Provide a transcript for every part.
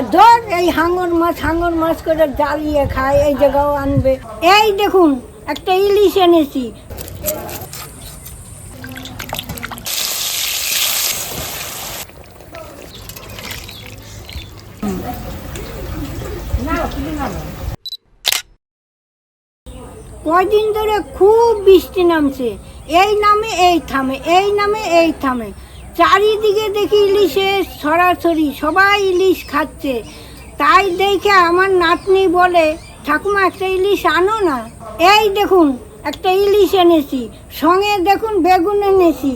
আর ধর এই হাঙর মাছ হাঙর মাছ করে জ্বালিয়ে খায়, এই জায়গাও আনবে। এই দেখুন, একটা ইলিশ এনেছি। কয়দিন ধরে খুব বৃষ্টি নামছে। এই নামে এই থামে, এই নামে এই থামে। চারিদিকে দেখি ইলিশের সরাসরি সবাই ইলিশ খাচ্ছে। তাই দেখে আমার নাতনি বলে, ঠাকুমা, একটা ইলিশ আনো না। এই দেখুন, একটা ইলিশ এনেছি। সঙ্গে দেখুন বেগুন এনেছি।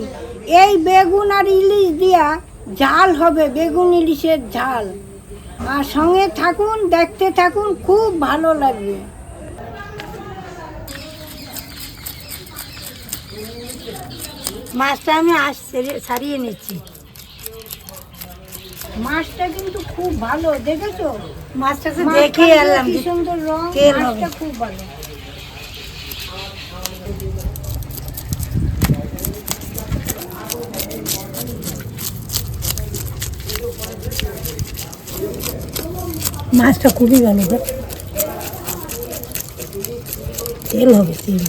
এই বেগুন আর ইলিশ দিয়া ঝাল হবে, বেগুন ইলিশের ঝাল। আর সঙ্গে থাকুন, দেখতে থাকুন, খুব ভালো লাগবে। মাছটা আমি আজ সেরে- সারিয়ে নিচ্ছি। মাছটা কিন্তু খুব ভালো দেখেছ? মাছটা দেখে এলাম কি সুন্দর রং মাছটা খুব ভালো। মাছটা খুবই ভালো তেল হবে তেল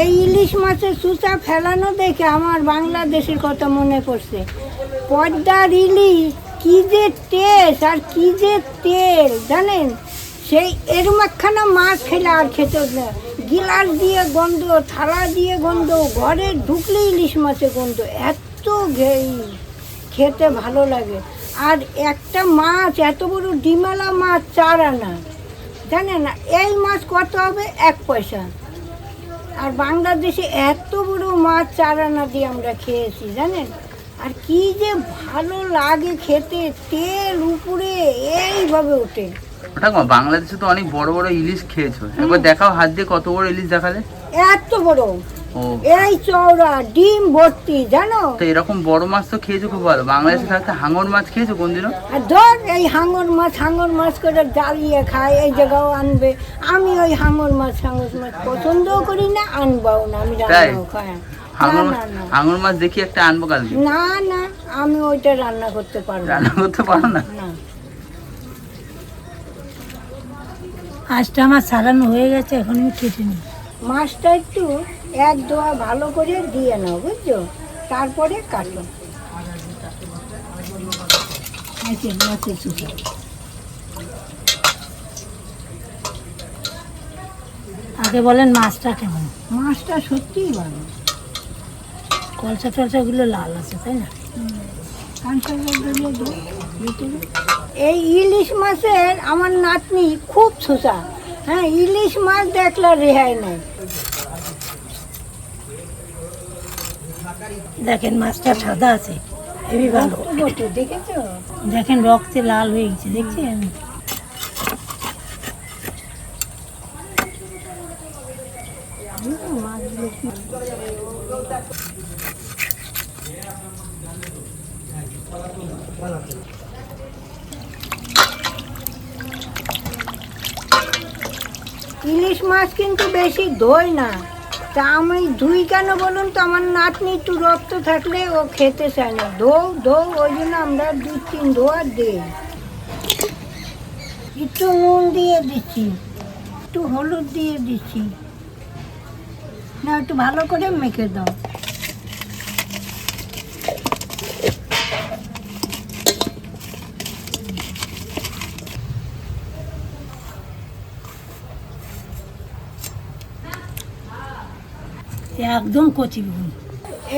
এই ইলিশ মাছের সুতা ফেলানো দেখে আমার বাংলাদেশের কথা মনে পড়ছে। পদ্মার ইলিশ কি যে টেস্ট আর কি যে তেল, জানেন? সেই এরম একখানা মাছ খেলে আর খেতে না। গিলাস দিয়ে গন্ধ, থালা দিয়ে গন্ধ, ঘরে ঢুকলে ইলিশ মাছের গন্ধ, এত খেতে ভালো লাগে। আর একটা মাছ, এত বড় ডিমালা মাছ, চার আনা। জানেন এই মাছ কত হবে? এক পয়সা। আর বাংলাদেশে এত বড় মাছ চারানা দিয়ে আমরা খেয়েছি জানেন? আর কি যে ভালো লাগে খেতে তেল উপরে এইভাবে ওঠে। ঠাকুমা বাংলাদেশে তো অনেক বড় বড় ইলিশ খেয়েছো। একবার দেখাও হাত দিয়ে কত বড় ইলিশ দেখালে? এত বড়। এই চওড়া ডিম ভর্তি জানো? তো এরকম বড় মাছ তো খেয়েছো খুব ভালো। বাংলাদেশে থাকতে হাঙর মাছ খেয়েছো কোনদিনও আর ধর এই হাঙর মাছ হাঙর মাছ করে জ্বালিয়ে খায় এই জায়গাও আনবে। আমি ওই হাঙর মাছ হাঙর মাছ পছন্দও করি না আনবাও না। আমি? রান্নাও খাই হাঙর মাছ না হাঙর মাছ দেখি একটা আনব কালকে। না না আমি ওইটা রান্না করতে পারব রান্না করতে পারো না? না। মাছটা আমার সারানো হয়ে গেছে এখন আমি কেটে নিই। মাছটা একটু এক দোয়া ভালো করে দিয়ে নাও বুঝছ? তারপরে কাটো। যে মাছের সুতো। আগে বলেন মাছটা কেমন? মাছটা সত্যিই ভালো। কলসা টলসাগুলো লাল আছে তাই না। এই ইলিশ মাছের আমার নাতনি খুব ছোসা হ্যাঁ ইলিশ মাছ দেখলে রেহাই নেই দেখেন মাছটা সাদা আছে হেবি ভালো। দেখেছ দেখেন রক্তে লাল হয়ে গেছে, দেখছেন? ইলিশ মাছ কিন্তু বেশি ধোয় না। তা আমি ধুই কেন বলুন তো? আমার নাতনি একটু রক্ত থাকলে ও খেতে চায় না। ধো ধো ওই জন্য আমরা দু তিন ধোয়া দিই। একটু নুন দিয়ে দিচ্ছি, একটু হলুদ দিয়ে দিচ্ছি। না, একটু ভালো করে মেখে দাও। একদম কচি বেগুন।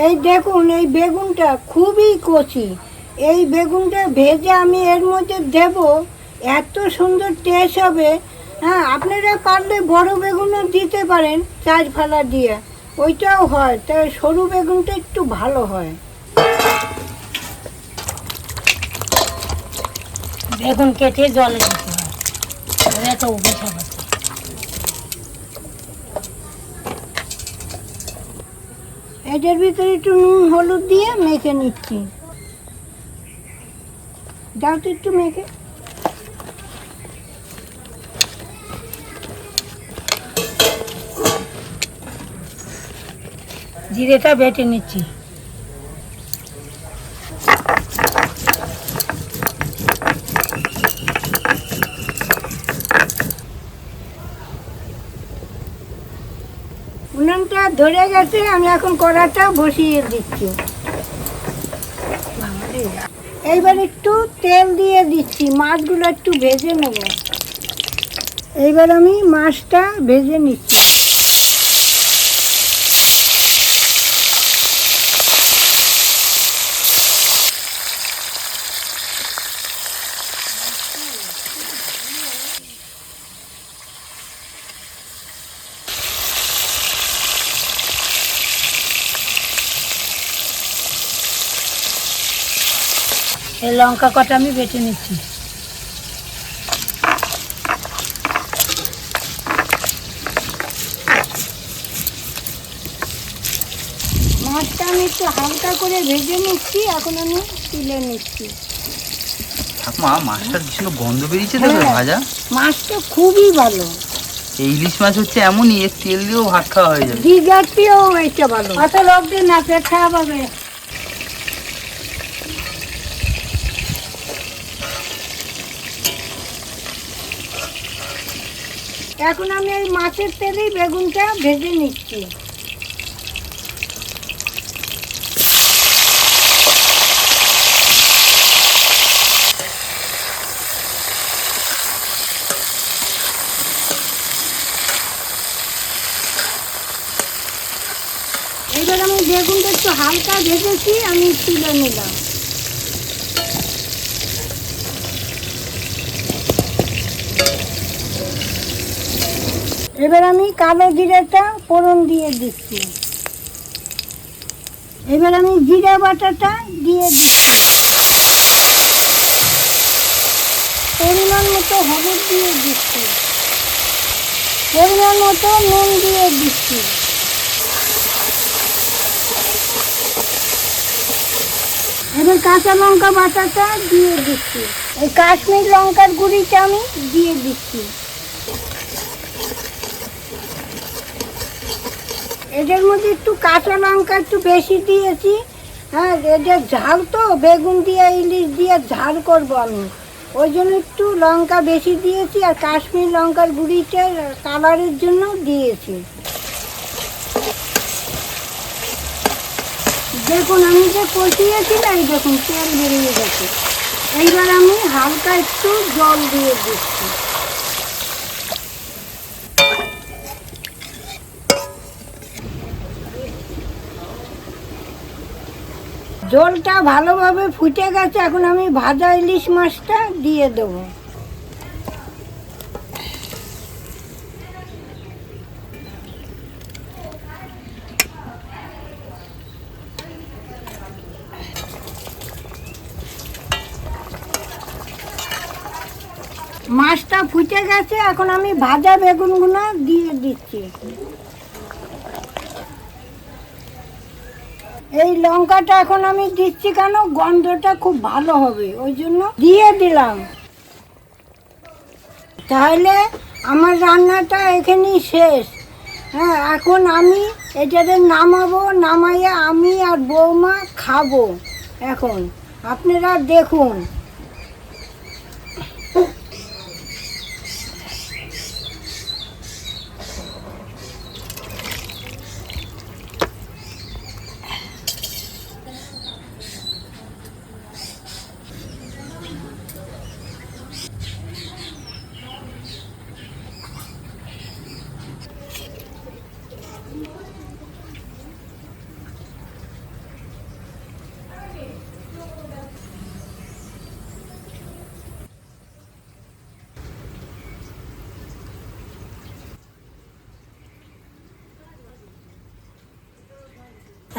এই দেখুন এই বেগুনটা খুবই কচি। এই বেগুনটা ভেজে আমি এর মধ্যে দেব। এত সুন্দর টেস্ট হবে। হ্যাঁ আপনারা পারলে বড় বেগুনও দিতে পারেন চার ফালা দিয়ে। ওইটাও হয় তবে সরু বেগুনটা একটু ভালো হয়। বেগুন কেটে জলে দিতে হয়। ওরা তো অভিশাপ আছে এটার ভিতরে একটু নুন, হলুদ দিয়ে মেখে নিচ্ছি। দাও তো একটু মেখে। জিরেটা বেটে নিচ্ছি। ধরে গেছে, আমি এখন কড়াটা বসিয়ে দিচ্ছি। এইবার একটু তেল দিয়ে দিচ্ছি, মাছগুলো একটু ভেজে নেব। এইবার আমি মাছটা ভেজে নিচ্ছি। এই লঙ্কা কটা আমি বেটে নিচ্ছি। মাছটা আমি একটু হালকা করে ভেজে নিচ্ছি এখন আমি তুলে নিচ্ছি। ঠাকুমা মাছটার ভীষণ গন্ধ বেরিয়েছে দেখো হ্যাঁ। ভাজা? মাছটা খুবই ভালো। এই ইলিশ মাছ হচ্ছে এমনই এর তেল দিয়েও ভাত খাওয়া হয়ে যাবে। দীঘাটিও এটা ভালো। অত লোক দিন না পেট খারাপ হবে। এখন আমি এই মাছের তেলেই বেগুনটা ভেজে নিচ্ছি। এবার আমি বেগুনটা একটু হালকা ভেজেছি, আমি তুলে নিলাম। এবার আমি কালো জিরাটা ফোড়ন দিয়ে দিচ্ছি। এবার আমি জিরা বাটাটা দিয়ে দিচ্ছি। পরিমাণ মতো হলুদ দিয়ে দিচ্ছি। পরিমাণ মতো নুন দিয়ে দিচ্ছি। এবার কাঁচা লঙ্কা বাটাটা দিয়ে দিচ্ছি। এই কাশ্মীর লঙ্কার গুঁড়িটা আমি দিয়ে দিচ্ছি। এটার মধ্যে একটু কাঁচা লঙ্কা একটু বেশি দিয়েছি। হ্যাঁ এটা ঝাল তো, বেগুন দিয়ে, ইলিশ দিয়ে ঝাল করব আমি। ওই জন্য একটু লঙ্কা বেশি দিয়েছি আর কাশ্মীর লঙ্কার গুঁড়িটা কালারের জন্য দিয়েছি। দেখুন, আমি যে কষিয়েছিলাম এই দেখুন, তেল বেরিয়ে গেছে। এইবার আমি হালকা একটু জল দিয়ে দিচ্ছি। জলটা ভালোভাবে ফুটে গেছে, এখন আমি ভাজা ইলিশ মাছটা দিয়ে দেবো। মাছটা ফুটে গেছে, এখন আমি ভাজা বেগুনগুলো দিয়ে দিচ্ছি। এই লঙ্কাটা এখন আমি দিচ্ছি কেন? গন্ধটা খুব ভালো হবে, ওই জন্য দিয়ে দিলাম। তাহলে আমার রান্নাটা এখানেই শেষ। হ্যাঁ এখন আমি এটাতে নামাবো, নামাইয়া আমি আর বৌমা খাব। এখন আপনারা দেখুন।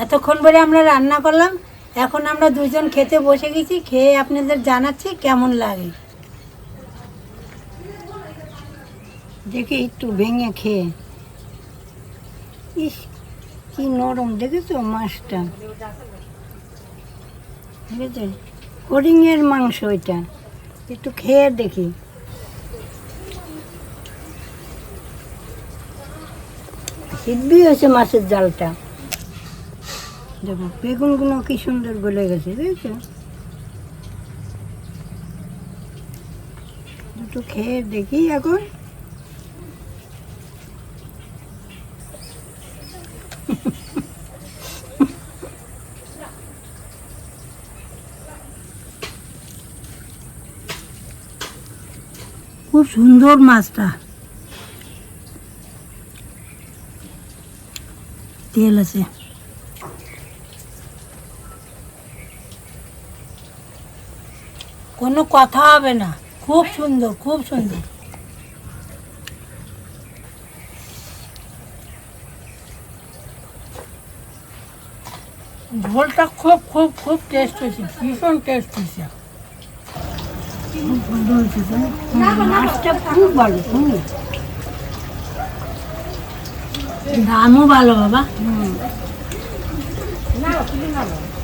এতক্ষণ পরে আমরা রান্না করলাম, এখন আমরা দুজন খেতে বসে গেছি, খেয়ে আপনাদের জানাচ্ছি কেমন লাগে। দেখি একটু ভেঙে খেয়ে। ইস, কি নরম, দেখেছ মাছটা? দেখেছ? হরিণের মাংস এটা। একটু খেয়ে দেখি। হিব্বি হয়েছে মাছের জালটা। দেখো, বেগুনগুলো কি সুন্দর গলে গেছে, দেখছ? দুটো খেয়ে দেখি এখন। খুব সুন্দর মাছটা। তেল আছে। কোনো কথা হবে না। খুব সুন্দর খুব সুন্দর। ঝোলটা খুব খুব খুব টেস্ট হয়েছে ভীষণ টেস্ট হয়েছে? মাছটা খুব ভালো খুব। দামও ভালো বাবা। ভালো।